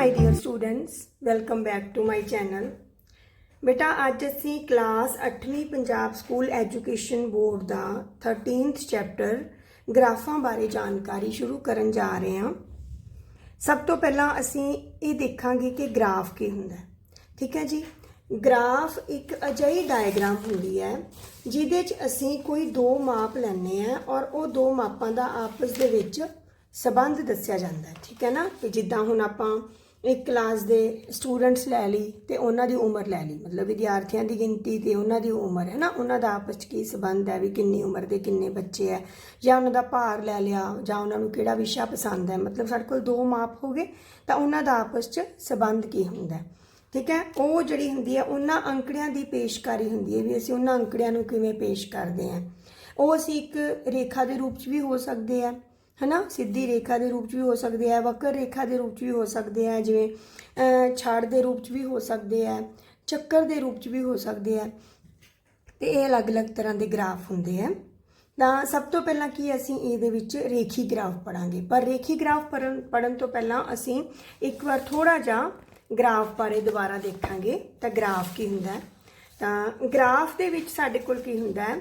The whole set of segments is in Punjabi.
my dear students welcome back to my channel ਬੇਟਾ, ਅੱਜ ਅਸੀਂ ਕਲਾਸ 8ਵੀਂ ਪੰਜਾਬ ਸਕੂਲ ਐਜੂਕੇਸ਼ਨ ਬੋਰਡ ਦਾ 13th ਚੈਪਟਰ ਗ੍ਰਾਫਾਂ ਬਾਰੇ ਜਾਣਕਾਰੀ ਸ਼ੁਰੂ ਕਰਨ ਜਾ ਰਹੇ ਹਾਂ। ਸਭ ਤੋਂ ਪਹਿਲਾਂ ਅਸੀਂ ਇਹ ਦੇਖਾਂਗੇ ਕਿ ਗ੍ਰਾਫ ਕੀ ਹੁੰਦਾ ਹੈ। ਠੀਕ ਹੈ ਜੀ? ਗ੍ਰਾਫ ਇੱਕ ਅਜਿਹੀ ਡਾਇਗਰਾਮ ਹੁੰਦੀ ਹੈ ਜਿਹਦੇ 'ਚ ਅਸੀਂ ਕੋਈ ਦੋ ਮਾਪ ਲੈਣੇ ਆ ਔਰ ਉਹ ਦੋ ਮਾਪਾਂ ਦਾ ਆਪਸ ਦੇ ਵਿੱਚ ਸਬੰਧ ਦੱਸਿਆ ਜਾਂਦਾ ਠੀਕ ਹੈ ਨਾ? ਕਿ ਜਿੱਦਾਂ ਹੁਣ ਆਪਾਂ ਇੱਕ ਕਲਾਸ ਦੇ ਸਟੂਡੈਂਟਸ ਲੈ ਲਈ ਤੇ ਉਹਨਾਂ ਦੀ ਉਮਰ ਲੈ ਲਈ। ਮਤਲਬ ਵਿਦਿਆਰਥੀਆਂ ਦੀ ਗਿਣਤੀ ਤੇ ਉਹਨਾਂ ਦੀ ਉਮਰ ਹੈ ਨਾ ਉਹਨਾਂ ਦਾ ਆਪਸ 'ਚ ਕੀ ਸਬੰਧ ਹੈ ਵੀ ਕਿੰਨੀ ਉਮਰ ਦੇ ਕਿੰਨੇ ਬੱਚੇ ਹੈ? ਜਾਂ ਉਹਨਾਂ ਦਾ ਭਾਰ ਲੈ ਲਿਆ, ਜਾਂ ਉਹਨਾਂ ਨੂੰ ਕਿਹੜਾ ਵਿਸ਼ਾ ਪਸੰਦ ਹੈ? ਮਤਲਬ ਸਾਡੇ ਕੋਲ ਦੋ ਮਾਪ ਹੋ ਗਏ, ਤਾਂ ਉਹਨਾਂ ਦਾ ਆਪਸ 'ਚ ਸਬੰਧ ਕੀ ਹੁੰਦਾ ਹੈ? ਠੀਕ ਹੈ? ਉਹ ਜਿਹੜੀ ਹੁੰਦੀ ਹੈ, ਉਹਨਾਂ ਅੰਕੜਿਆਂ ਦੀ ਪੇਸ਼ਕਾਰੀ ਹੁੰਦੀ ਹੈ ਵੀ ਅਸੀਂ ਉਹਨਾਂ ਅੰਕੜਿਆਂ ਨੂੰ ਕਿਵੇਂ ਪੇਸ਼ ਕਰਦੇ ਹਾਂ। ਉਹ ਅਸੀਂ ਇੱਕ ਰੇਖਾ ਦੇ ਰੂਪ 'ਚ ਵੀ ਹੋ ਸਕਦੇ ਆ ਹਨਾ? ਸਿੱਧੀ ਰੇਖਾ ਦੇ ਰੂਪ 'ਚ ਵੀ ਹੋ ਸਕਦੇ ਆ ਵਕਰ ਰੇਖਾ ਦੇ ਰੂਪ 'ਚ ਵੀ ਹੋ ਸਕਦੇ ਆ ਜਿਵੇਂ ਅਹ, ਛਾੜ ਦੇ ਰੂਪ 'ਚ ਵੀ ਹੋ ਸਕਦੇ ਆ ਚੱਕਰ ਦੇ ਰੂਪ 'ਚ ਵੀ ਹੋ ਸਕਦੇ ਆ। ਤੇ ਇਹ ਅਲੱਗ-ਅਲੱਗ ਤਰ੍ਹਾਂ ਦੇ ਗ੍ਰਾਫ ਹੁੰਦੇ ਆ। ਤਾਂ ਸਭ ਤੋਂ ਪਹਿਲਾਂ ਕੀ ਅਸੀਂ ਇਹਦੇ ਵਿੱਚ ਰੇਖੀ ਗ੍ਰਾਫ ਪੜਾਂਗੇ ਪਰ ਰੇਖੀ ਗ੍ਰਾਫ ਪੜਨ ਪੜਨ ਤੋਂ ਪਹਿਲਾਂ ਅਸੀਂ ਇੱਕ ਵਾਰ ਥੋੜਾ ਜਿਹਾ ਗ੍ਰਾਫ ਬਾਰੇ ਦੁਬਾਰਾ ਦੇਖਾਂਗੇ। ਤਾਂ ਗ੍ਰਾਫ ਕੀ ਹੁੰਦਾ? ਹੈ ਤਾਂ ਗ੍ਰਾਫ ਦੇ ਵਿੱਚ ਸਾਡੇ ਕੋਲ ਕੀ ਹੁੰਦਾ? ਹੈ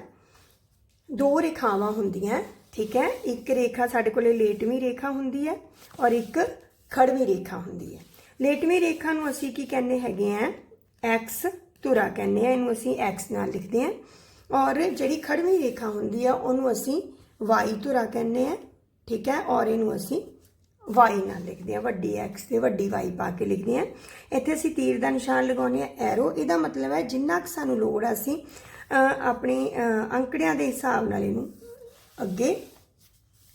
ਦੋ ਰੇਖਾਵਾਂ ਹੁੰਦੀਆਂ। ਠੀਕ ਹੈ? ਇੱਕ ਰੇਖਾ ਸਾਡੇ ਕੋਲੇ ਲੇਟਵੀਂ ਰੇਖਾ ਹੁੰਦੀ ਹੈ ਔਰ ਇੱਕ ਖੜਵੀਂ ਰੇਖਾ ਹੁੰਦੀ ਹੈ। ਲੇਟਵੀਂ ਰੇਖਾ ਨੂੰ ਅਸੀਂ ਕੀ ਕਹਿੰਦੇ ਹੈਗੇ ਆ? X ਧੁਰਾ ਕਹਿੰਦੇ ਆ, ਇਹਨੂੰ ਅਸੀਂ x ਨਾਲ ਲਿਖਦੇ ਆ। ਔਰ ਜਿਹੜੀ ਖੜਵੀਂ ਰੇਖਾ ਹੁੰਦੀ ਆ, ਉਹਨੂੰ ਅਸੀਂ y ਧੁਰਾ ਕਹਿੰਦੇ ਆ, ਠੀਕ ਹੈ? ਔਰ ਇਹਨੂੰ ਅਸੀਂ y ਨਾਲ ਲਿਖਦੇ ਆ, ਵੱਡੀ x ਤੇ ਵੱਡੀ y ਪਾ ਕੇ ਲਿਖਦੇ ਆ। ਇੱਥੇ ਅਸੀਂ ਤੀਰ ਦਾ ਨਿਸ਼ਾਨ ਲਗਾਉਂਦੇ ਆ ਐਰੋ ਇਹਦਾ ਮਤਲਬ ਹੈ ਜਿੰਨਾ ਕੁ ਸਾਨੂੰ ਲੋੜ ਆ ਅਸੀਂ ਆਪਣੇ ਅੰਕੜਿਆਂ ਦੇ ਹਿਸਾਬ ਨਾਲ ਇਹਨੂੰ ਅੱਗੇ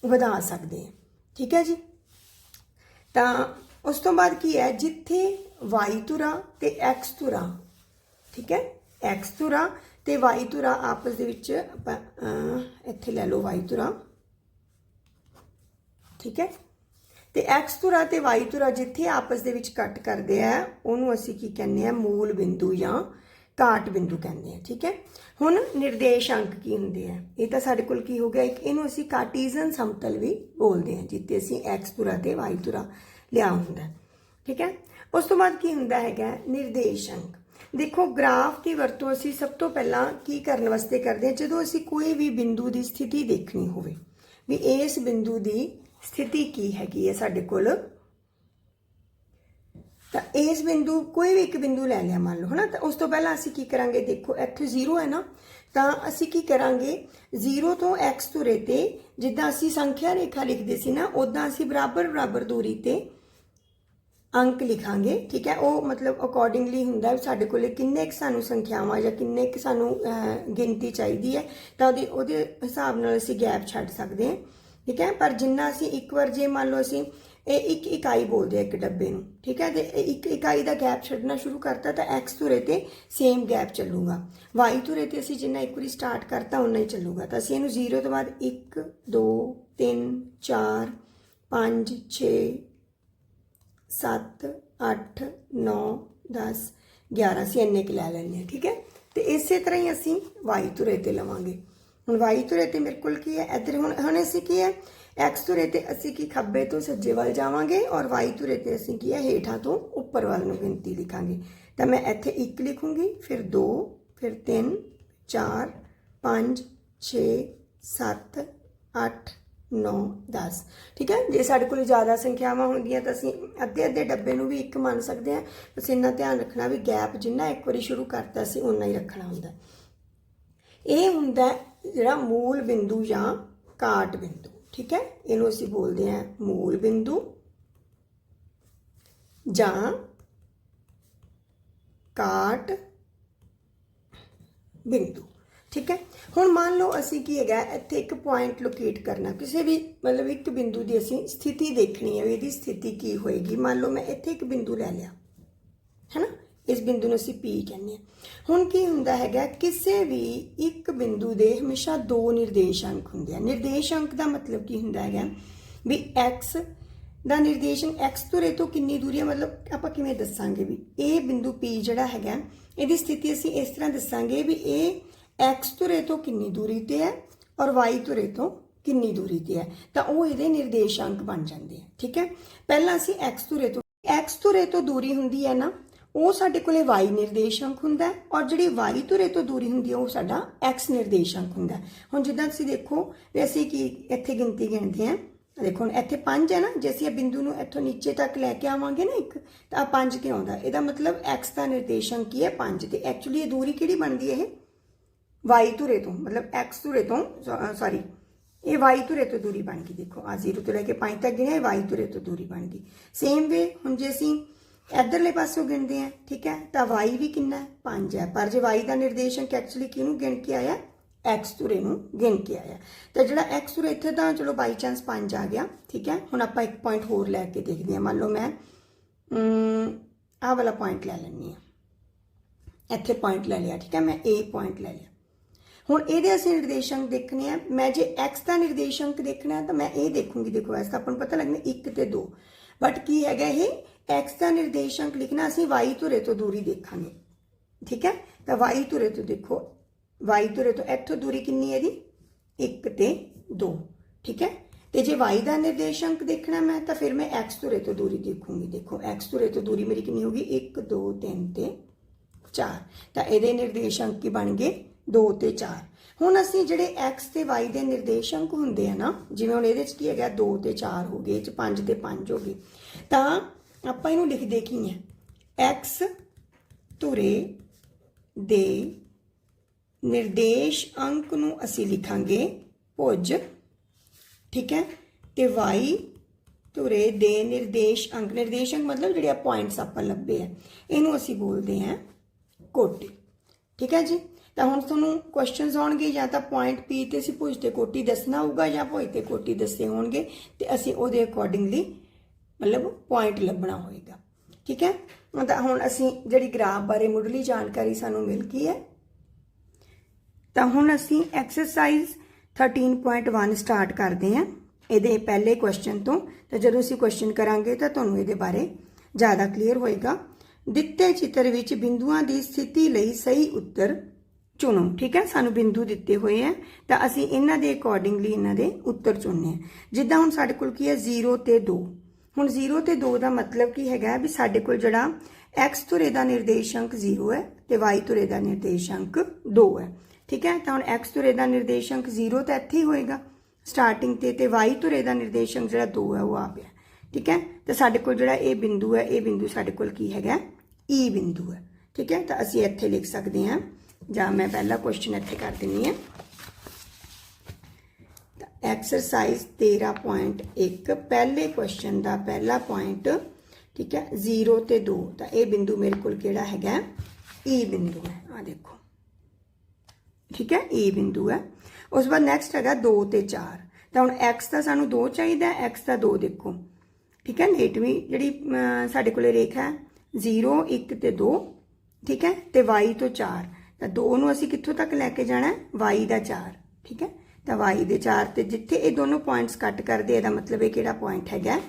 ਵਧਾ ਸਕਦੇ ਹਾਂ। ਠੀਕ ਹੈ ਜੀ? ਤਾਂ ਉਸ ਤੋਂ ਬਾਅਦ ਕੀ ਹੈ? ਜਿੱਥੇ y ਧੁਰਾ ਤੇ x ਧੁਰਾ ਠੀਕ ਹੈ? x ਧੁਰਾ ਤੇ y ਧੁਰਾ ਆਪਸ ਦੇ ਵਿੱਚ ਆਪਾਂ, ਇੱਥੇ ਲੈ ਲਓ y ਧੁਰਾ ਠੀਕ ਹੈ? ਤੇ x ਧੁਰਾ ਤੇ y ਧੁਰਾ ਜਿੱਥੇ ਆਪਸ ਦੇ ਵਿੱਚ ਕੱਟ ਕਰਦੇ ਆ ਉਹਨੂੰ ਅਸੀਂ ਕੀ ਕਹਿੰਦੇ ਆ? ਮੂਲ ਬਿੰਦੂ ਜਾਂ ਘਾਟ ਬਿੰਦੂ ਕਹਿੰਦੇ ਆ ਠੀਕ ਹੈ? ਹੁਣ ਨਿਰਦੇਸ਼ ਅੰਕ ਕੀ ਹੁੰਦੇ ਆ? ਇਹ ਤਾਂ ਸਾਡੇ ਕੋਲ ਕੀ ਹੋ ਗਿਆ? ਇੱਕ ਇਹਨੂੰ ਅਸੀਂ ਕਾਰਟੀਜ਼ਨ ਸਮਤਲ ਵੀ ਬੋਲਦੇ ਆ, ਜਿੱਥੇ ਅਸੀਂ x ਧੁਰਾ ਤੇ y ਧੁਰਾ ਲਿਆ ਹੁੰਦਾ ਠੀਕ ਹੈ? ਉਸ ਤੋਂ ਬਾਅਦ ਕੀ ਹੁੰਦਾ ਹੈਗਾ? ਨਿਰਦੇਸ਼ ਅੰਕ। ਦੇਖੋ, ਗ੍ਰਾਫ ਦੀ ਵਰਤੋਂ ਅਸੀਂ ਸਭ ਤੋਂ ਪਹਿਲਾਂ ਕੀ ਕਰਨ ਵਾਸਤੇ ਕਰਦੇ ਹਾਂ? ਜਦੋਂ ਅਸੀਂ ਕੋਈ ਵੀ ਬਿੰਦੂ ਦੀ ਸਥਿਤੀ ਦੇਖਣੀ ਹੋਵੇ, ਵੀ ਇਸ ਬਿੰਦੂ ਦੀ ਸਥਿਤੀ ਕੀ ਹੈਗੀ ਹੈ ਸਾਡੇ ਕੋਲ ਤਾਂ ਇਸ ਬਿੰਦੂ, ਕੋਈ ਵੀ ਇੱਕ ਬਿੰਦੂ ਲੈ ਲਿਆ ਮੰਨ ਲਓ, ਹਨਾ? ਤਾਂ ਉਸ ਤੋਂ ਪਹਿਲਾਂ ਅਸੀਂ ਕੀ ਕਰਾਂਗੇ? ਦੇਖੋ, ਇੱਥੇ 0 ਹੈ ਨਾ? ਤਾਂ ਅਸੀਂ ਕੀ ਕਰਾਂਗੇ? 0 ਤੋਂ x ਧੁਰੇ ਤੇ, ਜਿੱਦਾਂ ਅਸੀਂ ਸੰਖਿਆ ਰੇਖਾ ਲਿਖਦੇ ਸੀ ਨਾ ਉਦਾਂ ਅਸੀਂ ਬਰਾਬਰ ਬਰਾਬਰ ਦੂਰੀ ਤੇ ਅੰਕ ਲਿਖਾਂਗੇ, ਠੀਕ ਹੈ? ਉਹ ਮਤਲਬ ਅਕੋਰਡਿੰਗਲੀ ਹੁੰਦਾ ਹੈ, ਸਾਡੇ ਕੋਲੇ ਕਿੰਨੇ ਕੁ ਸਾਨੂੰ ਸੰਖਿਆਵਾਂ ਜਾਂ ਕਿੰਨੇ ਕੁ ਸਾਨੂੰ ਗਿਣਤੀ ਚਾਹੀਦੀ ਹੈ, ਤਾਂ ਉਹਦੇ ਉਹਦੇ ਹਿਸਾਬ ਨਾਲ ਅਸੀਂ ਗੈਪ ਛੱਡ ਸਕਦੇ ਹਾਂ, ਠੀਕ ਹੈ? ਪਰ ਜਿੰਨਾ ਅਸੀਂ ਇੱਕ ਵਾਰ ਜੇ ਮੰਨ ਲਓ ਅਸੀਂ ਇਹ ਇੱਕ ਇਕਾਈ ਬੋਲਦੇ ਆ ਇੱਕ ਡੱਬੇ ਨੂੰ, ਠੀਕ ਹੈ? ਤੇ ਇਹ ਇੱਕ ਇਕਾਈ ਦਾ ਗੈਪ ਛੱਡਣਾ ਸ਼ੁਰੂ ਕਰਤਾ ਤਾਂ x ਧੁਰੇ ਤੇ ਸੇਮ ਗੈਪ ਚੱਲੂਗਾ। y ਧੁਰੇ ਤੇ ਅਸੀਂ ਜਿੰਨਾ ਇੱਕ ਵਾਰੀ ਸਟਾਰਟ ਕਰਤਾ ਉਨਾ ਹੀ ਚੱਲੂਗਾ। ਤਾਂ ਅਸੀਂ ਇਹਨੂੰ 0 ਤੋਂ ਬਾਅਦ 1 2 3 4 5 6 7 8 9 10 11 ਅਸੀਂ ਇੰਨੇ ਕੁ ਲੈ ਲੈਣੇ ਆ ਠੀਕ ਹੈ? ਤੇ ਇਸੇ ਤਰ੍ਹਾਂ ਹੀ ਅਸੀਂ y ਧੁਰੇ ਤੇ ਲਵਾਂਗੇ। ਹੁਣ y ਧੁਰੇ ਤੇ ਮੇਰੇ ਕੋਲ ਕੀ ਹੈ? ਇੱਧਰ ਹੁਣ ਹੁਣ ਅਸੀਂ ਕੀ ਹੈ? ਐਕਸ ਧੁਰੇ ਤੇ ਅਸੀਂ ਕੀ ਖੱਬੇ ਤੋਂ ਸੱਜੇ ਵੱਲ ਜਾਵਾਂਗੇ ਔਰ ਵਾਈ ਧੁਰੇ ਤੇ ਅਸੀਂ ਕੀ ਹੈ, ਹੇਠਾਂ ਤੋਂ ਉੱਪਰ ਵੱਲ ਨੂੰ ਗਿਣਤੀ ਲਿਖਾਂਗੇ। ਤਾਂ ਮੈਂ ਇੱਥੇ 1 ਲਿਖੂੰਗੀ, ਫਿਰ 2 ਫਿਰ 3 4 5 6 7 8 9 10 ਠੀਕ ਹੈ? ਜੇ ਸਾਡੇ ਕੋਲ ਜ਼ਿਆਦਾ ਸੰਖਿਆਵਾਂ ਹੁੰਦੀਆਂ ਤਾਂ ਅਸੀਂ ਅੱਧੇ ਅੱਧੇ ਡੱਬੇ ਨੂੰ ਵੀ ਇੱਕ ਮੰਨ ਸਕਦੇ ਹਾਂ। ਬਸ ਇੰਨਾ ਧਿਆਨ ਰੱਖਣਾ ਵੀ ਗੈਪ ਜਿੰਨਾ ਇੱਕ ਵਾਰੀ ਸ਼ੁਰੂ ਕਰਤਾ ਸੀ ਉਨਾ ਹੀ ਰੱਖਣਾ ਹੁੰਦਾ। ਇਹ ਹੁੰਦਾ ਜਿਹੜਾ ਮੂਲ ਬਿੰਦੂ ਜਾਂ ਕਾਟ ਬਿੰਦੂ। ਠੀਕ ਹੈ? ਇਹਨੂੰ ਅਸੀਂ ਬੋਲਦੇ ਹਾਂ ਮੂਲ ਬਿੰਦੂ ਜਾਂ ਕਾਟ ਬਿੰਦੂ। ਠੀਕ ਹੈ? ਹੁਣ ਮੰਨ ਲਓ ਅਸੀਂ ਕੀ ਹੈਗਾ, ਇੱਥੇ ਇੱਕ ਪੁਆਇੰਟ ਲੋਕੇਟ ਕਰਨਾ। ਕਿਸੇ ਵੀ ਮਤਲਬ ਇੱਕ ਬਿੰਦੂ ਦੀ ਅਸੀਂ ਸਥਿਤੀ ਦੇਖਣੀ ਹੈ ਵੀ ਇਹਦੀ ਸਥਿਤੀ ਕੀ ਹੋਏਗੀ। ਮੰਨ ਲਓ ਮੈਂ ਇੱਥੇ ਇੱਕ ਬਿੰਦੂ ਲੈ ਲਿਆ। ਹੈਨਾ? ਇਸ ਬਿੰਦੂ ਨੂੰ ਅਸੀਂ P ਕਹਿੰਦੇ ਹਾਂ। ਹੁਣ ਕੀ ਹੁੰਦਾ ਹੈਗਾ, ਕਿਸੇ ਵੀ ਇੱਕ ਬਿੰਦੂ ਦੇ ਹਮੇਸ਼ਾ ਦੋ ਨਿਰਦੇਸ਼ ਅੰਕ ਹੁੰਦੇ ਆ। ਨਿਰਦੇਸ਼ ਅੰਕ ਦਾ ਮਤਲਬ ਕੀ ਹੁੰਦਾ ਹੈਗਾ ਵੀ x ਦਾ ਨਿਰਦੇਸ਼ਨ x ਧੁਰੇ ਤੋਂ ਕਿੰਨੀ ਦੂਰੀ ਹੈ, ਮਤਲਬ ਆਪਾਂ ਕਿਵੇਂ ਦੱਸਾਂਗੇ ਵੀ ਇਹ ਬਿੰਦੂ P ਜਿਹੜਾ ਹੈਗਾ, ਇਹਦੀ ਸਥਿਤੀ ਅਸੀਂ ਇਸ ਤਰ੍ਹਾਂ ਦੱਸਾਂਗੇ ਵੀ ਇਹ x ਧੁਰੇ ਤੋਂ ਕਿੰਨੀ ਦੂਰੀ ਤੇ ਹੈ ਔਰ y ਧੁਰੇ ਤੋਂ ਕਿੰਨੀ ਦੂਰੀ ਤੇ ਹੈ। ਤਾਂ ਉਹ ਇਹਦੇ ਨਿਰਦੇਸ਼ਾਂਕ ਬਣ ਜਾਂਦੇ ਆ, ਠੀਕ ਹੈ? ਪਹਿਲਾਂ ਅਸੀਂ x ਧੁਰੇ ਤੋਂ, x ਧੁਰੇ ਤੋਂ ਦੂਰੀ ਹੁੰਦੀ ਹੈ ਨਾ ਉਹ ਸਾਡੇ ਕੋਲੇ y ਨਿਰਦੇਸ਼ਾਂਕ ਹੁੰਦਾ ਹੈ ਔਰ ਜਿਹੜੀ y ਧੁਰੇ ਤੋਂ ਦੂਰੀ ਹੁੰਦੀ ਹੈ, ਉਹ ਸਾਡਾ x ਨਿਰਦੇਸ਼ਾਂਕ ਹੁੰਦਾ ਹੁਣ ਜਿੱਦਾਂ ਤੁਸੀਂ ਦੇਖੋ, ਵੀ ਅਸੀਂ ਕੀ ਇੱਥੇ ਗਿਣਤੀ ਗਿਣਦੇ ਹਾਂ, ਦੇਖੋ ਹੁਣ ਇੱਥੇ 5 ਹੈ ਨਾ, ਜੇ ਅਸੀਂ ਇਹ ਬਿੰਦੂ ਨੂੰ ਇੱਥੋਂ ਨੀਚੇ ਤੱਕ ਲੈ ਕੇ ਆਵਾਂਗੇ ਨਾ ਇੱਕ, ਤਾਂ ਆ 5 ਤੇ ਆਉਂਦਾ? ਇਹਦਾ ਮਤਲਬ x ਦਾ ਨਿਰਦੇਸ਼ਾਂਕ ਕੀ ਹੈ? 5 ਤੇ ਐਕਚੁਅਲੀ ਇਹ ਦੂਰੀ ਕਿਹੜੀ ਬਣਦੀ ਹੈ ਇਹ? y ਧੁਰੇ ਤੋਂ ਮਤਲਬ x ਧੁਰੇ ਤੋਂ ਸੌਰੀ ਇਹ y ਧੁਰੇ ਤੋਂ ਦੂਰੀ ਬਣ ਗਈ। ਦੇਖੋ ਆ 0 ਤੋਂ ਲੈ ਕੇ 5 ਤੱਕ ਗਿਣਿਆ, ਇਹ y ਧੁਰੇ ਤੋਂ ਦੂਰੀ ਬਣ ਗਈ। ਸੇਮ ਵੇ ਹੁਣ ਜੇ ਅਸੀਂ ਇਧਰਲੇ ਪਾਸੋਂ ਗਿਣਦੇ ਆ, ਠੀਕ ਹੈ? ਤਾਂ y ਵੀ ਕਿੰਨਾ ਹੈ? 5 ਹੈ। ਪਰ ਜੇ y ਦਾ ਨਿਰਦੇਸ਼ਕ ਐਕਚੁਅਲੀ ਕਿਹਨੂੰ ਗਿਣ ਕੇ ਆਇਆ? x ਤੁਰੇ ਨੂੰ ਗਿਣ ਕੇ ਆਇਆ। ਤਾਂ ਜਿਹੜਾ x ਤੁਰੇ ਇੱਥੇ ਤਾਂ ਚਲੋ ਬਾਈ ਚਾਂਸ 5 ਆ ਗਿਆ, ਠੀਕ ਹੈ? ਹੁਣ ਆਪਾਂ ਇੱਕ ਪੁਆਇੰਟ ਹੋਰ ਲੈ ਕੇ ਦੇਖਦੇ ਹਾਂ। ਮੰਨ ਲਓ ਮੈਂ ਆਹ ਵਾਲਾ ਪੁਆਇੰਟ ਲੈ ਲੈਣੀ ਆ ਇੱਥੇ ਪੁਆਇੰਟ ਲੈ ਲਿਆ, ਠੀਕ ਹੈ? ਮੈਂ A ਪੁਆਇੰਟ ਲੈ ਲਿਆ। ਹੁਣ ਇਹਦੇ ਅਸੀਂ ਨਿਰਦੇਸ਼ਾਂਕ ਦੇਖਣੇ ਆ। ਮੈਂ ਜੇ x ਦਾ ਨਿਰਦੇਸ਼ਾਂਕ ਦੇਖਣਾ ਤਾਂ ਮੈਂ ਇਹ ਦੇਖੂੰਗੀ। ਦੇਖੋ, ਇਸ ਤਾਂ ਆਪਾਂ ਨੂੰ ਪਤਾ ਲੱਗਣਾ 1 ਤੇ 2 ਬਟ ਕੀ ਹੈਗਾ ਇਹ? X ਦਾ ਨਿਰਦੇਸ਼ਾਂਕ ਲਿਖਣਾ ਅਸੀਂ y ਧੁਰੇ ਤੋਂ ਦੂਰੀ ਦੇਖਾਂਗੇ। ਠੀਕ ਹੈ? ਤਾਂ y ਧੁਰੇ ਤੋਂ ਦੇਖੋ। Y ਧੁਰੇ ਤੋਂ ਇੱਥੋਂ ਦੂਰੀ ਕਿੰਨੀ ਹੈ ਇਹਦੀ? 1 ਤੇ 2 ਠੀਕ ਹੈ? ਤੇ ਜੇ y ਦਾ ਨਿਰਦੇਸ਼ਾਂਕ ਦੇਖਣਾ ਮੈਂ, ਤਾਂ ਫਿਰ ਮੈਂ x ਧੁਰੇ ਤੋਂ ਦੂਰੀ ਦੇਖੂੰਗੀ। ਦੇਖੋ, x ਧੁਰੇ ਤੋਂ ਦੂਰੀ ਮੇਰੀ ਕਿੰਨੀ ਹੋਗੀ 1 2 3 ਤੇ 4 ਤਾਂ ਇਹਦੇ ਨਿਰਦੇਸ਼ਾਂਕ ਕੀ ਬਣ ਗਏ? 2 ਤੇ 4 ਹੁਣ ਅਸੀਂ ਜਿਹੜੇ x ਤੇ y ਦੇ ਨਿਰਦੇਸ਼ਾਂਕ ਹੁੰਦੇ ਆ ਨਾ, ਜਿਵੇਂ ਹੁਣ ਇਹਦੇ ਚ ਕੀ ਹੈਗਾ? 2 ਤੇ 4 ਹੋ ਗਏ, ਇਹ ਚ 5 ਤੇ 5 ਹੋ ਗਏ। ਤਾਂ ਆਪਾਂ ਇਹਨੂੰ ਲਿਖਦੇ ਕੀ ਹੈ x ਧੁਰੇ ਦੇ ਨਿਰਦੇਸ਼ ਅੰਕ ਨੂੰ ਅਸੀਂ ਲਿਖਾਂਗੇ ਭੁਜ, ਠੀਕ ਹੈ? ਤੇ y ਧੁਰੇ ਦੇ ਨਿਰਦੇਸ਼ ਅੰਕ। ਨਿਰਦੇਸ਼ ਅੰਕ ਮਤਲਬ ਜਿਹੜੇ ਆ ਪੁਆਇੰਟਸ ਆਪਾਂ ਲੱਭੇ ਆ। ਇਹਨੂੰ ਅਸੀਂ ਬੋਲਦੇ ਹਾਂ ਕੋਟੀ, ਠੀਕ ਹੈ ਜੀ? ਤਾਂ ਹੁਣ ਤੁਹਾਨੂੰ ਕੁਐਸਚਨਸ ਆਉਣਗੇ ਜਾਂ ਤਾਂ ਪੁਆਇੰਟ P ਤੇ ਅਸੀਂ ਭੁਜ ਤੇ ਕੋਟੀ ਦੱਸਣਾ ਹੋਊਗਾ ਜਾਂ ਭੁਜ ਤੇ ਕੋਟੀ ਦੱਸੇ ਹੋਣਗੇ ਤੇ ਅਸੀਂ ਉਹਦੇ ਅਕੋਰਡਿੰਗਲੀ ਮਤਲਬ ਪੁਆਇੰਟ ਲੱਭਣਾ ਹੋਏਗਾ। ਠੀਕ ਹੈ? ਤਾਂ ਹੁਣ ਅਸੀਂ ਜਿਹੜੀ ਗ੍ਰਾਫ ਬਾਰੇ ਮੁੱਢਲੀ ਜਾਣਕਾਰੀ ਸਾਨੂੰ ਮਿਲ ਗਈ ਹੈ। ਤਾਂ ਹੁਣ ਅਸੀਂ ਐਕਸਰਸਾਈਜ਼ 13.1 ਸਟਾਰਟ ਕਰਦੇ ਹਾਂ। ਇਹਦੇ ਪਹਿਲੇ ਕੁਐਸਚਨ ਤੋਂ। ਤਾਂ ਜਦੋਂ ਅਸੀਂ ਕੁਐਸਚਨ ਕਰਾਂਗੇ ਤਾਂ ਤੁਹਾਨੂੰ ਇਹਦੇ ਬਾਰੇ ਜ਼ਿਆਦਾ ਕਲੀਅਰ ਹੋਏਗਾ। ਦਿੱਤੇ ਚਿੱਤਰ ਵਿੱਚ ਬਿੰਦੂਆਂ ਦੀ ਸਥਿਤੀ ਲਈ ਸਹੀ ਉੱਤਰ ਚੁਣੋ। ਠੀਕ ਹੈ? ਸਾਨੂੰ ਬਿੰਦੂ ਦਿੱਤੇ ਹੋਏ ਆ ਤਾਂ ਅਸੀਂ ਇਹਨਾਂ ਦੇ ਅਕੋਰਡਿੰਗਲੀ ਇਹਨਾਂ ਦੇ ਉੱਤਰ ਚੁਣਨੇ ਆ ਜਿੱਦਾਂ ਹੁਣ ਸਾਡੇ ਕੋਲ ਕੀ ਹੈ? 0 ਤੇ 2 ਹੁਣ 0 ਤੇ 2 ਦਾ ਮਤਲਬ ਕੀ ਹੈਗਾ ਵੀ ਸਾਡੇ ਕੋਲ ਜਿਹੜਾ x ਧੁਰੇ ਦਾ ਨਿਰਦੇਸ਼ਾਂਕ 0 ਹੈ ਤੇ y ਧੁਰੇ ਦਾ ਨਿਰਦੇਸ਼ਾਂਕ 2 ਹੈ। ਠੀਕ ਹੈ? ਤਾਂ ਹੁਣ x ਧੁਰੇ ਦਾ ਨਿਰਦੇਸ਼ਾਂਕ 0 ਤਾਂ ਇੱਥੇ ਹੀ ਹੋਏਗਾ। ਸਟਾਰਟਿੰਗ ਤੇ ਤੇ y ਧੁਰੇ ਦਾ ਨਿਰਦੇਸ਼ਾਂਕ ਜਿਹੜਾ 2 ਹੈ ਉਹ ਆ ਗਿਆ। ਠੀਕ ਹੈ? ਤਾਂ ਸਾਡੇ ਕੋਲ ਜਿਹੜਾ ਇਹ ਬਿੰਦੂ ਹੈ, ਇਹ ਬਿੰਦੂ ਸਾਡੇ ਕੋਲ ਕੀ ਹੈਗਾ? E ਬਿੰਦੂ ਹੈ। ਠੀਕ ਹੈ? ਤਾਂ ਅਸੀਂ ਇੱਥੇ ਲਿਖ ਸਕਦੇ ਹਾਂ ਜਾਂ ਮੈਂ ਪਹਿਲਾ ਕੁਐਸਚਨ ਇੱਥੇ ਕਰ ਦਿੰਨੀ ਹਾਂ। ਐਕਸਰਸਾਈਜ਼ 13.1 ਪਹਿਲੇ ਕੁਐਸਚਨ ਦਾ ਪਹਿਲਾ ਪੁਆਇੰਟ ਠੀਕ ਹੈ 0 ਤੇ 2 ਤਾਂ ਇਹ ਬਿੰਦੂ ਮੇਰੇ ਕੋਲ ਕਿਹੜਾ ਹੈਗਾ? ਈ ਬਿੰਦੂ ਹੈ। ਆ ਦੇਖੋ। ਠੀਕ ਹੈ ਈ ਬਿੰਦੂ ਹੈ। ਉਸ ਤੋਂ ਬਾਅਦ ਨੈਕਸਟ ਹੈਗਾ 2 ਤੇ 4 ਤਾਂ ਹੁਣ x ਦਾ ਸਾਨੂੰ 2 ਚਾਹੀਦਾ ਹੈ, x ਦਾ 2 ਦੇਖੋ। ਠੀਕ ਹੈ, ਨੇਟਵੀਂ ਜਿਹੜੀ ਸਾਡੇ ਕੋਲੇ ਰੇਖਾ ਹੈ 0 1 ਤੇ 2 ਠੀਕ ਹੈ, ਤੇ y ਤੋਂ 4 ਤਾਂ 2 ਨੂੰ ਅਸੀਂ ਕਿੱਥੋਂ ਤੱਕ ਲੈ ਕੇ ਜਾਣਾ ਹੈ? Y ਦਾ 4 ਠੀਕ ਹੈ ਤਾਂ y ਦੇ 4 ਤੇ ਜਿੱਥੇ ਇਹ ਦੋਨੋਂ ਪੁਆਇੰਟਸ ਕੱਟ ਕਰਦੇ, ਇਹਦਾ ਮਤਲਬ ਇਹ ਕਿਹੜਾ ਪੁਆਇੰਟ ਹੈਗਾ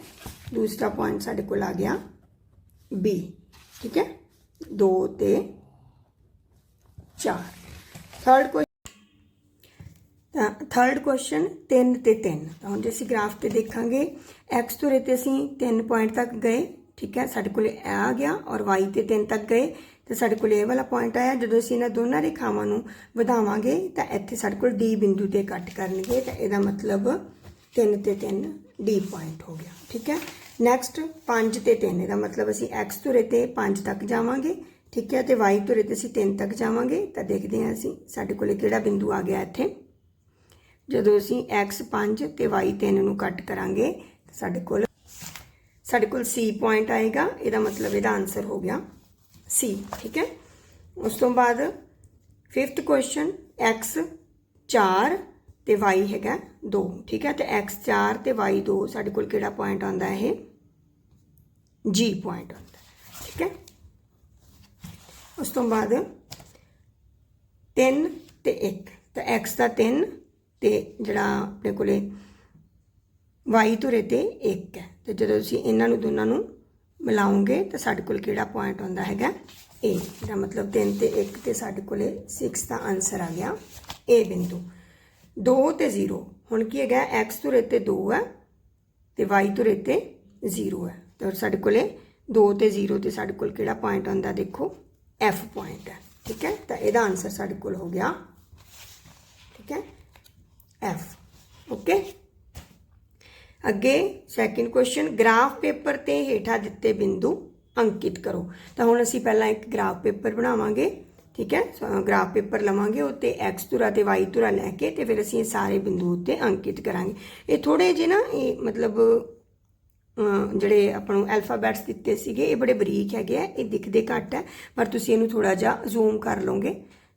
ਦੂਸਰਾ ਪੁਆਇੰਟ ਸਾਡੇ ਕੋਲ ਆ ਗਿਆ b, ਠੀਕ ਹੈ? 2 ਤੇ 4 ਥਰਡ ਕੁਐਸਚਨ ਥਰਡ ਕੁਐਸਚਨ 3 ਤੇ 3 ਤਾਂ ਹੁਣ ਜੇ ਅਸੀਂ ਗ੍ਰਾਫ ਤੇ ਦੇਖਾਂਗੇ, x ਧੁਰੇ ਤੇ ਅਸੀਂ 3 ਪੁਆਇੰਟ ਤੱਕ ਗਏ, ਠੀਕ ਹੈ? ਸਾਡੇ ਕੋਲ ਇਹ ਆ ਗਿਆ ਔਰ y ਤੇ 3 ਤੱਕ ਗਏ। ਤੇ ਸਾਡੇ ਕੋਲ ਇਹ ਵਾਲਾ ਪੁਆਇੰਟ ਆਇਆ, ਜਦੋਂ ਅਸੀਂ ਇਹਨਾਂ ਦੋਨਾਂ ਰੇਖਾਵਾਂ ਨੂੰ ਵਧਾਵਾਂਗੇ, ਤਾਂ ਇੱਥੇ ਸਾਡੇ ਕੋਲ D ਬਿੰਦੂ ਤੇ ਕੱਟ ਕਰਨਗੇ, ਤਾਂ ਇਹਦਾ ਮਤਲਬ 3 ਤੇ 3 D ਪੁਆਇੰਟ ਹੋ ਗਿਆ, ਠੀਕ ਹੈ? ਨੈਕਸਟ 5 ਤੇ 3 ਇਹਦਾ ਮਤਲਬ ਅਸੀਂ x ਧੁਰੇ ਤੇ 5 ਤੱਕ ਜਾਵਾਂਗੇ, ਠੀਕ ਹੈ? ਤੇ y ਧੁਰੇ ਤੇ ਅਸੀਂ 3 ਤੱਕ ਜਾਵਾਂਗੇ, ਤਾਂ ਦੇਖਦੇ ਹਾਂ ਅਸੀਂ ਸਾਡੇ ਕੋਲੇ ਕਿਹੜਾ ਬਿੰਦੂ ਆ ਗਿਆ ਇੱਥੇ? ਜਦੋਂ ਅਸੀਂ x 5 ਤੇ y 3 ਨੂੰ ਕੱਟ ਕਰਾਂਗੇ, ਤਾਂ ਸਾਡੇ ਕੋਲ ਸਾਡੇ ਕੋਲ C ਪੁਆਇੰਟ ਆਏਗਾ, ਇਹਦਾ ਮਤਲਬ ਇਹਦਾ ਆਨਸਰ ਹੋ ਗਿਆ। ਸੀ ਠੀਕ ਹੈ ਉਸ ਤੋਂ ਬਾਅਦ ਫਿਫਥ ਕੁਐਸਚਨ x 4 ਤੇ y ਹੈਗਾ 2 ਠੀਕ ਹੈ ਤੇ x 4 ਤੇ y 2 ਸਾਡੇ ਕੋਲ ਕਿਹੜਾ ਪੁਆਇੰਟ ਆਉਂਦਾ ਹੈ ਇਹ G ਪੁਆਇੰਟ ਆਉਂਦਾ ਠੀਕ ਹੈ ਉਸ ਤੋਂ ਬਾਅਦ 3 ਤੇ 1 ਤਾਂ x ਦਾ 3 ਤੇ ਜਿਹੜਾ ਆਪਣੇ ਕੋਲੇ y ਧੁਰੇ ਤੇ 1 ਹੈ ਤੇ ਜਦੋਂ ਤੁਸੀਂ ਇਹਨਾਂ ਨੂੰ ਦੋਨਾਂ ਨੂੰ ਮਿਲਾਉਂਗੇ ਤਾਂ ਸਾਡੇ ਕੋਲ ਕਿਹੜਾ ਪੁਆਇੰਟ ਆਉਂਦਾ ਹੈਗਾ? A ਇਹਦਾ ਮਤਲਬ 3 ਤੇ 1 ਤੇ ਸਾਡੇ ਕੋਲੇ 6 ਦਾ ਆਨਸਰ ਆ ਗਿਆ। A ਬਿੰਦੂ। 2 ਤੇ 0 ਹੁਣ ਕੀ ਹੈਗਾ? X ਧੁਰੇ ਤੇ 2 ਹੈ ਤੇ y ਧੁਰੇ ਤੇ 0 ਹੈ ਤਾਂ ਸਾਡੇ ਕੋਲੇ 2 ਤੇ 0 ਤੇ ਸਾਡੇ ਕੋਲ ਕਿਹੜਾ ਪੁਆਇੰਟ ਆਉਂਦਾ ਦੇਖੋ? F ਪੁਆਇੰਟ ਹੈ ਠੀਕ ਹੈ? ਤਾਂ ਇਹਦਾ ਆਨਸਰ ਸਾਡੇ ਕੋਲ ਹੋ ਗਿਆ। ਠੀਕ ਹੈ F ਓਕੇ ਅੱਗੇ ਸੈਕਿੰਡ ਕੁਐਸਚਨ ਗ੍ਰਾਫ ਪੇਪਰ ਤੇ ਹੇਠਾਂ ਦਿੱਤੇ ਬਿੰਦੂ ਅੰਕਿਤ ਕਰੋ। ਤਾਂ ਹੁਣ ਅਸੀਂ ਪਹਿਲਾਂ ਇੱਕ ਗ੍ਰਾਫ ਪੇਪਰ ਬਣਾਵਾਂਗੇ, ਠੀਕ ਹੈ? ਗ੍ਰਾਫ ਪੇਪਰ ਲਵਾਂਗੇ ਉੱਤੇ x ਧੁਰਾ ਤੇ y ਧੁਰਾ ਲੈ ਕੇ ਤੇ ਫਿਰ ਅਸੀਂ ਇਹ ਸਾਰੇ ਬਿੰਦੂ ਉੱਤੇ ਅੰਕਿਤ ਕਰਾਂਗੇ। ਇਹ ਥੋੜੇ ਜਿਹੇ ਨਾ, ਇਹ ਮਤਲਬ ਜਿਹੜੇ ਆਪਾਂ ਨੂੰ ਅਲਫਾਬੈਟਸ ਦਿੱਤੇ ਸੀਗੇ, ਇਹ ਬੜੇ ਬਰੀਕ ਹੈਗੇ ਆ, ਇਹ ਦਿਖਦੇ ਘੱਟ ਹੈ, ਪਰ ਤੁਸੀਂ ਇਹਨੂੰ ਥੋੜਾ ਜਿਹਾ ਜ਼ੂਮ ਕਰ ਲਓਗੇ।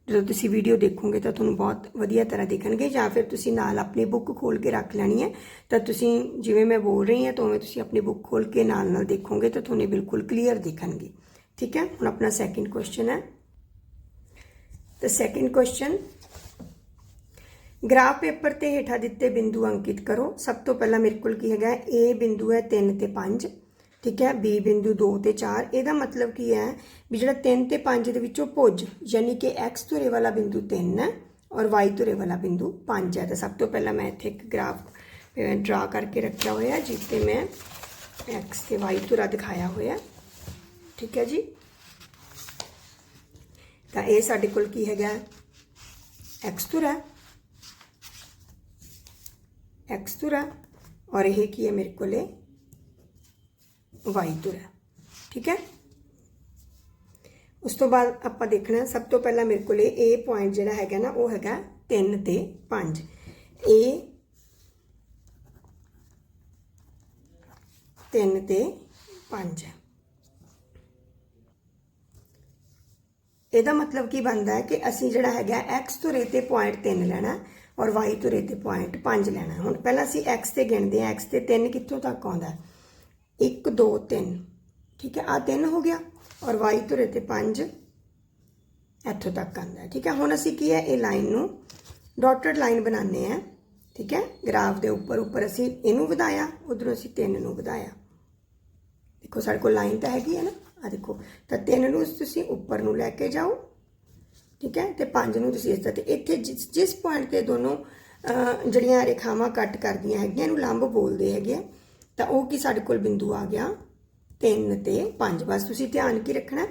ਜਦੋਂ ਤੁਸੀਂ ਵੀਡੀਓ ਦੇਖੋਗੇ ਤਾਂ ਤੁਹਾਨੂੰ ਬਹੁਤ ਵਧੀਆ ਤਰ੍ਹਾਂ ਦਿਖਣਗੇ ਜਾਂ ਫਿਰ ਤੁਸੀਂ ਨਾਲ ਆਪਣੀ ਬੁੱਕ ਖੋਲ ਕੇ ਰੱਖ ਲੈਣੀ ਹੈ ਤਾਂ ਤੁਸੀਂ ਜਿਵੇਂ ਮੈਂ ਬੋਲ ਰਹੀ ਹਾਂ ਤਾਂ ਉਵੇਂ ਤੁਸੀਂ ਆਪਣੀ ਬੁੱਕ ਖੋਲ ਕੇ ਨਾਲ ਨਾਲ ਦੇਖੋਗੇ ਤਾਂ ਤੁਹਾਨੂੰ ਬਿਲਕੁਲ ਕਲੀਅਰ ਦਿਖਣਗੇ ਠੀਕ ਹੈ ਹੁਣ ਆਪਣਾ ਸੈਕਿੰਡ ਕੁਐਸਚਨ ਹੈ ਤਾਂ ਸੈਕਿੰਡ ਕੁਐਸਚਨ ਗ੍ਰਾਫ ਪੇਪਰ ਤੇ ਹੇਠਾਂ ਦਿੱਤੇ ਬਿੰਦੂ ਅੰਕਿਤ ਕਰੋ ਸਭ ਤੋਂ ਪਹਿਲਾਂ ਮੇਰੇ ਕੋਲ ਕੀ ਹੈਗਾ A ਬਿੰਦੂ ਹੈ 3 ਤੇ 5 ਠੀਕ ਹੈ B ਬਿੰਦੂ 2 ਤੇ 4 ਇਹਦਾ ਮਤਲਬ ਕੀ ਹੈ ਵੀ ਜਿਹੜਾ 3 ਤੇ 5 ਦੇ ਵਿੱਚੋਂ ਭੁਜ ਯਾਨੀ ਕਿ x ਧੁਰੇ ਵਾਲਾ ਬਿੰਦੂ 3 ਹੈ ਔਰ y ਧੁਰੇ ਵਾਲਾ ਬਿੰਦੂ 5 ਹੈ ਤਾਂ ਸਭ ਤੋਂ ਪਹਿਲਾਂ ਮੈਂ ਇੱਥੇ ਇੱਕ ਗ੍ਰਾਫ ਡਰਾ ਕਰਕੇ ਰੱਖਿਆ ਹੋਇਆ ਹੈ ਜਿਸ ਤੇ ਮੈਂ x ਤੇ y ਧੁਰਾ ਦਿਖਾਇਆ ਹੋਇਆ ਠੀਕ ਹੈ ਜੀ ਤਾਂ ਇਹ ਸਾਡੇ ਕੋਲ ਕੀ ਹੈਗਾ x ਧੁਰਾ x ਧੁਰਾ ਔਰ ਇਹ ਕੀ ਹੈ ਮੇਰੇ ਕੋਲੇ y ਧੁਰਾ ਠੀਕ ਹੈ? ਉਸ ਤੋਂ ਬਾਅਦ ਆਪਾਂ ਦੇਖਣਾ, ਸਭ ਤੋਂ ਪਹਿਲਾਂ ਮੇਰੇ ਕੋਲੇ A ਪੁਆਇੰਟ ਜਿਹੜਾ ਹੈਗਾ ਨਾ, ਉਹ ਹੈਗਾ 3 ਤੇ 5 A 3 ਤੇ 5 ਹੈ ਇਹਦਾ ਮਤਲਬ ਕੀ ਬਣਦਾ ਹੈ ਕਿ ਅਸੀਂ ਜਿਹੜਾ ਹੈਗਾ x ਧੁਰੇ ਤੇ ਪੁਆਇੰਟ 3 ਲੈਣਾ ਔਰ y ਧੁਰੇ ਤੇ ਪੁਆਇੰਟ 5 ਲੈਣਾ। ਹੁਣ ਪਹਿਲਾਂ ਅਸੀਂ x ਤੇ ਗਿਣਦੇ ਹਾਂ। X ਤੇ 3 ਕਿੱਥੋਂ ਤੱਕ ਆਉਂਦਾ? 1 2 3 ਠੀਕ ਹੈ? ਆ 3 ਹੋ ਗਿਆ ਔਰ y ਧੁਰੇ ਤੇ 5 ਇੱਥੋਂ ਤੱਕ ਆਉਂਦਾ ਹੈ। ਠੀਕ ਹੈ? ਹੁਣ ਅਸੀਂ ਕੀ ਹੈ? ਇਹ ਲਾਈਨ ਨੂੰ ਡਾਟਡ ਲਾਈਨ ਬਣਾਉਂਦੇ ਆ ਠੀਕ ਹੈ? ਗ੍ਰਾਫ ਦੇ ਉੱਪਰ ਉੱਪਰ ਅਸੀਂ ਇਹਨੂੰ ਵਧਾਇਆ, ਉਧਰੋਂ ਅਸੀਂ 3 ਨੂੰ ਵਧਾਇਆ। ਦੇਖੋ, ਸਾਡੇ ਕੋਲ ਲਾਈਨ ਤਾਂ ਹੈਗੀ ਹੈ ਨਾ? ਆ ਦੇਖੋ, ਤਾਂ 3 ਨੂੰ ਤੁਸੀਂ ਉੱਪਰ ਨੂੰ ਲੈ ਕੇ ਜਾਓ। ਠੀਕ ਹੈ? ਤੇ 5 ਨੂੰ ਤੁਸੀਂ ਇਸ ਤਰ੍ਹਾਂ ਤੇ ਇੱਥੇ ਜਿਸ ਜਿਸ ਪੁਆਇੰਟ ਤੇ ਦੋਨੋਂ ਜਿਹੜੀਆਂ ਰੇਖਾਵਾਂ ਕੱਟ ਕਰਦੀਆਂ ਹੈਗੀਆਂ, ਇਹਨੂੰ ਲੰਬ ਬੋਲਦੇ ਹੈਗੇ ਆ। ਤਾਂ ਉਹ ਕੀ ਸਾਡੇ ਕੋਲ ਬਿੰਦੂ ਆ ਗਿਆ? 3 ਤੇ 5 ਬਸ ਤੁਸੀਂ ਧਿਆਨ ਕੀ ਰੱਖਣਾ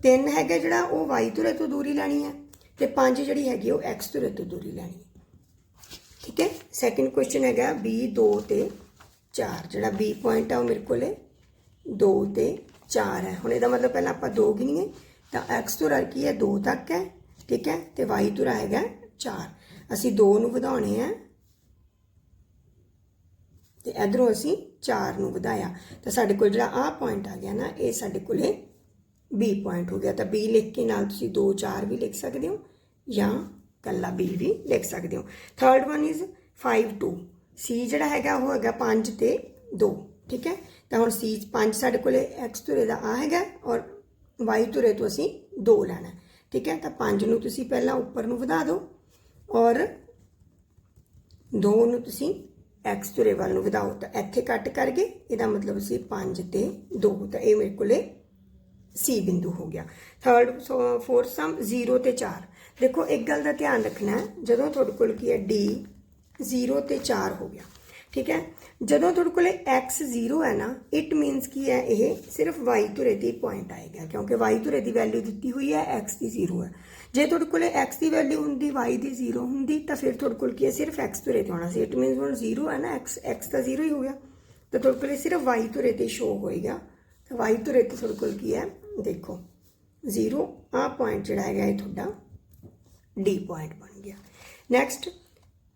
3 ਹੈਗਾ ਜਿਹੜਾ ਉਹ y ਧੁਰੇ ਤੋਂ ਦੂਰੀ ਲੈਣੀ ਹੈ ਤੇ 5 ਜਿਹੜੀ ਹੈਗੀ ਉਹ x ਧੁਰੇ ਤੋਂ ਦੂਰੀ ਲੈਣੀ ਹੈ। ਠੀਕ ਹੈ? ਸੈਕਿੰਡ ਕੁਐਸਚਨ ਹੈਗਾ b 2 ਤੇ 4 ਜਿਹੜਾ b ਪੁਆਇੰਟ ਆ ਉਹ ਮੇਰੇ ਕੋਲੇ 2 ਤੇ 4 ਹੈ। ਹੁਣ ਇਹਦਾ ਮਤਲਬ ਪਹਿਲਾਂ ਆਪਾਂ 2 ਗਿਣੀਏ। ਤਾਂ x ਧੁਰਾ ਕੀ ਹੈ? 2 ਤੱਕ ਹੈ। ਠੀਕ ਹੈ? ਤੇ y ਧੁਰਾ ਹੈਗਾ 4 ਅਸੀਂ 2 ਨੂੰ ਵਧਾਉਣੇ ਆ ਤੇ ਇਧਰੋਂ ਅਸੀਂ 4 ਨੂੰ ਵਧਾਇਆ। ਤਾਂ ਸਾਡੇ ਕੋਲ ਜਿਹੜਾ ਆਹ ਪੁਆਇੰਟ ਆ ਗਿਆ ਨਾ, ਇਹ ਸਾਡੇ ਕੋਲੇ B ਪੁਆਇੰਟ ਹੋ ਗਿਆ। ਤਾਂ B ਲਿਖ ਕੇ ਨਾਲ ਤੁਸੀਂ 2 4 ਵੀ ਲਿਖ ਸਕਦੇ ਹੋ ਜਾਂ ਕੱਲਾ B ਵੀ ਲਿਖ ਸਕਦੇ ਹੋ। ਥਰਡ ਵਨ ਇਜ਼ 5 2 C ਜਿਹੜਾ ਹੈਗਾ, ਉਹ ਹੈਗਾ 5 ਤੇ 2 ਠੀਕ ਹੈ? ਤਾਂ ਹੁਣ C 5 ਸਾਡੇ ਕੋਲੇ x ਧੁਰੇ ਦਾ ਆ ਹੈਗਾ ਔਰ y ਧੁਰੇ ਤੋਂ ਅਸੀਂ 2 ਲੈਣਾ ਠੀਕ ਹੈ? ਤਾਂ 5 ਨੂੰ ਤੁਸੀਂ ਪਹਿਲਾਂ ਉੱਪਰ ਨੂੰ ਵਧਾ ਦਿਓ ਔਰ 2 ਨੂੰ ਤੁਸੀਂ x ਧੁਰੇ ਵੱਲ ਨੂੰ ਵਧਾਓ, ਤਾਂ ਇੱਥੇ ਕੱਟ ਕਰਕੇ ਇਹਦਾ ਮਤਲਬ ਸੀ 5 ਤੇ 2 ਤਾਂ ਇਹ ਮੇਰੇ ਕੋਲੇ C ਬਿੰਦੂ ਹੋ ਗਿਆ। ਥਰਡ ਫੋਰਥ ਸਮ 0 ਤੇ 4 ਦੇਖੋ, ਇੱਕ ਗੱਲ ਦਾ ਧਿਆਨ ਰੱਖਣਾ ਜਦੋਂ ਤੁਹਾਡੇ ਕੋਲ ਕੀ ਹੈ D 0 ਤੇ 4 ਹੋ ਗਿਆ। ਠੀਕ ਹੈ? ਜਦੋਂ ਤੁਹਾਡੇ ਕੋਲੇ x 0 ਹੈ ਨਾ ਇਟ ਮੀਨਸ ਕੀ ਹੈ ਇਹ ਸਿਰਫ y ਧੁਰੇ ਤੇ ਪੁਆਇੰਟ ਆਏਗਾ ਕਿਉਂਕਿ y ਧੁਰੇ ਦੀ ਵੈਲਿਊ ਦਿੱਤੀ ਹੋਈ ਹੈ x ਦੀ 0 ਹੈ ਜੇ ਤੁਹਾਡੇ ਕੋਲੇ x ਦੀ ਵੈਲਿਊ ਹੁੰਦੀ y ਦੀ 0 ਹੁੰਦੀ ਤਾਂ ਫਿਰ ਤੁਹਾਡੇ ਕੋਲ ਕੀ ਹੈ ਸਿਰਫ x ਧੁਰੇ ਤੇ ਆਉਣਾ ਸੀ ਇਟ ਮੀਨਸ ਹੁਣ 0 ਹੈ ਨਾ x x ਤਾਂ 0 ਹੀ ਹੋ ਗਿਆ ਤਾਂ ਤੁਹਾਡੇ ਕੋਲੇ ਸਿਰਫ y ਧੁਰੇ ਤੇ ਸ਼ੋ ਹੋਏਗਾ ਤਾਂ y ਧੁਰੇ ਤੇ ਤੁਹਾਡੇ ਕੋਲ ਕੀ ਹੈ ਦੇਖੋ 0 ਆ ਪੁਆਇੰਟ ਜਿਹੜਾ ਹੈਗਾ ਇਹ ਤੁਹਾਡਾ D ਪੁਆਇੰਟ ਬਣ ਗਿਆ ਨੈਕਸਟ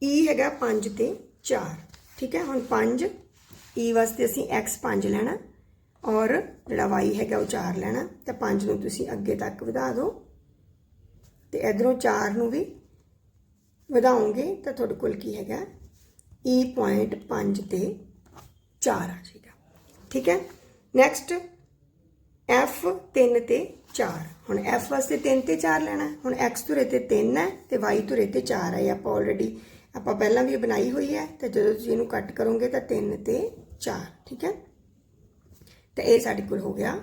E ਹੈਗਾ 5 ਤੇ 4 ਠੀਕ ਹੈ? ਹੁਣ 5 E ਵਾਸਤੇ ਅਸੀਂ x 5 ਲੈਣਾ ਔਰ ਜਿਹੜਾ y ਹੈਗਾ ਉਹ 4 ਲੈਣਾ। ਤਾਂ 5 ਨੂੰ ਤੁਸੀਂ ਅੱਗੇ ਤੱਕ ਵਧਾ ਦਿਓ। ਤੇ ਇਧਰੋਂ 4 ਨੂੰ ਵੀ ਵਧਾਉਂਗੇ ਤਾਂ ਤੁਹਾਡੇ ਕੋਲ ਕੀ ਹੈਗਾ? E ਪੁਆਇੰਟ 5 ਤੇ 4 ਆ ਜਾਏਗਾ। ਠੀਕ ਹੈ? ਨੈਕਸਟ F 3 ਤੇ 4 ਹੁਣ F ਵਾਸਤੇ 3 ਤੇ 4 ਲੈਣਾ। ਹੁਣ X ਧੁਰੇ ਤੇ 3 ਹੈ ਤੇ Y ਧੁਰੇ ਤੇ 4 ਹੈ। ਆਪਾਂ ਆਲਰੇਡੀ ਆਪਾਂ ਪਹਿਲਾਂ ਵੀ ਇਹ ਬਣਾਈ ਹੋਈ ਹੈ ਤੇ ਜਦੋਂ ਤੁਸੀਂ ਇਹਨੂੰ ਕੱਟ ਕਰੋਗੇ ਤਾਂ 3 ਤੇ 4 ਠੀਕ ਹੈ? ਤਾਂ ਇਹ ਸਾਡੇ ਕੋਲ ਹੋ ਗਿਆ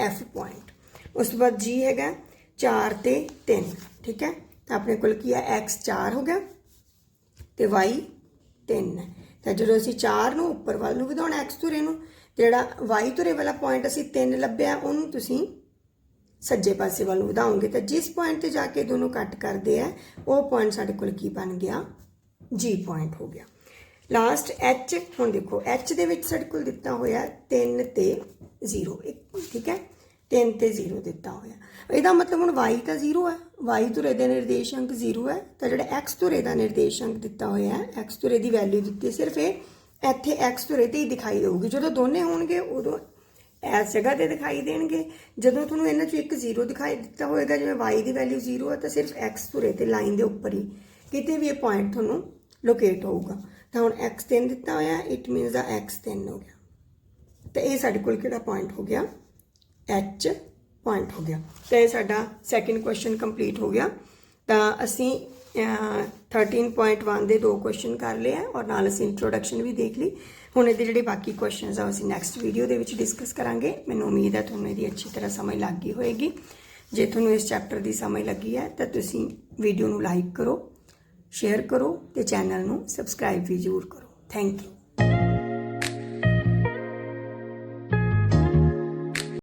F ਪੁਆਇੰਟ ਉਸ ਤੋਂ ਬਾਅਦ G ਹੈਗਾ 4 ਤੇ 3 ਠੀਕ ਹੈ? ਤਾਂ ਆਪਣੇ ਕੋਲ ਕੀ ਹੈ? X 4 ਹੋ ਗਿਆ ਤੇ Y 3 ਤਾਂ ਜਦੋਂ ਅਸੀਂ 4 ਨੂੰ ਉੱਪਰ ਵੱਲ ਨੂੰ ਵਧਾਉਣਾ x ਧੁਰੇ ਨੂੰ, ਤੇ ਜਿਹੜਾ y ਧੁਰੇ ਵਾਲਾ ਪੁਆਇੰਟ ਅਸੀਂ 3 ਲੱਭਿਆ, ਉਹਨੂੰ ਤੁਸੀਂ ਸੱਜੇ ਪਾਸੇ ਵੱਲ ਨੂੰ ਵਧਾਉਂਗੇ ਤਾਂ ਜਿਸ ਪੁਆਇੰਟ ਤੇ ਜਾ ਕੇ ਦੋਨੋਂ ਕੱਟ ਕਰਦੇ ਆ, ਉਹ ਪੁਆਇੰਟ ਸਾਡੇ ਕੋਲ ਕੀ ਬਣ ਗਿਆ? ਜੀ ਪੁਆਇੰਟ ਹੋ ਗਿਆ। ਲਾਸਟ H, ਹੁਣ ਦੇਖੋ, H ਦੇ ਵਿੱਚ ਸਾਡੇ ਕੋਲ ਦਿੱਤਾ ਹੋਇਆ 3 ਤੇ 0 ਠੀਕ ਹੈ? 3 ਤੇ 0 ਦਿੱਤਾ ਹੋਇਆ। ਇਹਦਾ ਮਤਲਬ ਹੁਣ y ਤਾਂ 0 ਹੈ। Y ਧੁਰੇ ਦੇ ਅੰਕ 0 ਹੈ। ਤਾਂ ਜਿਹੜਾ x ਧੁਰੇ ਦਾ ਨਿਰਦੇਸ਼ ਅੰਕ ਦਿੱਤਾ ਹੋਇਆ ਹੈ, x ਧੁਰੇ ਦੀ ਵੈਲਿਊ ਦਿੱਤੀ ਸਿਰਫ ਇਹ, ਇੱਥੇ x ਧੁਰੇ ਤੇ ਹੀ ਦਿਖਾਈ ਦੇਊਗੀ। ਜਦੋਂ ਦੋਨੇ ਹੋਣਗੇ, ਉਦੋਂ ਇਸ ਜਗ੍ਹਾ ਤੇ ਦਿਖਾਈ ਦੇਣਗੇ। ਜਦੋਂ ਤੁਹਾਨੂੰ ਇਹਨਾਂ ਚੋਂ ਇੱਕ 0 ਦਿਖਾਈ ਦਿੱਤਾ ਹੋਏਗਾ, ਜਿਵੇਂ y ਦੀ ਵੈਲਿਊ 0 ਹੈ, ਤਾਂ ਸਿਰਫ x ਧੁਰੇ ਤੇ ਲਾਈਨ ਦੇ ਉੱਪਰ ਹੀ। ਕਿਤੇ ਵੀ ਇਹ ਪੁਆਇੰਟ ਤੁਹਾਨੂੰ ਲੋਕੇਟ ਹੋਊਗਾ। ਤਾਂ ਹੁਣ x 3 ਦਿੱਤਾ ਹੋਇਆ ਇਟ ਮੀਨਸ ਦਾ x 3 ਹੋ ਗਿਆ। ਤਾਂ ਇਹ ਸਾਡੇ ਕੋਲ ਕਿਹੜਾ ਪੁਆਇੰਟ ਹੋ ਗਿਆ? H ਪੁਆਇੰਟ ਹੋ ਗਿਆ। ਤਾਂ ਇਹ ਸਾਡਾ ਸੈਕਿੰਡ ਕੁਐਸਚਨ ਕੰਪਲੀਟ ਹੋ ਗਿਆ। ਤਾਂ ਅਸੀਂ ਅਹ, 13.1 ਦੇ ਦੋ ਕੁਐਸਚਨ ਕਰ ਲਏ ਆ ਔਰ ਨਾਲ ਅਸੀਂ ਇੰਟਰੋਡਕਸ਼ਨ ਵੀ ਦੇਖ ਲਈ। ਹੁਣ ਇਹਦੇ ਜਿਹੜੇ ਬਾਕੀ ਕੁਐਸਚਨਸ ਆ ਉਹ ਅਸੀਂ ਨੈਕਸਟ ਵੀਡੀਓ ਦੇ ਵਿੱਚ ਡਿਸਕਸ ਕਰਾਂਗੇ। ਮੈਨੂੰ ਉਮੀਦ ਹੈ ਤੁਹਾਨੂੰ ਇਹਦੀ ਅੱਛੀ ਤਰ੍ਹਾਂ ਸਮਝ ਲੱਗ ਗਈ ਹੋਏਗੀ। ਜੇ ਤੁਹਾਨੂੰ ਇਸ ਚੈਪਟਰ ਦੀ ਸਮਝ ਲੱਗੀ ਹੈ ਤਾਂ ਤੁਸੀਂ ਵੀਡੀਓ ਨੂੰ ਲਾਈਕ ਕਰੋ। ਸ਼ੇਅਰ ਕਰੋ ਤੇ ਚੈਨਲ ਨੂੰ ਸਬਸਕ੍ਰਾਈਬ ਵੀ ਜ਼ਰੂਰ ਕਰੋ। Thank you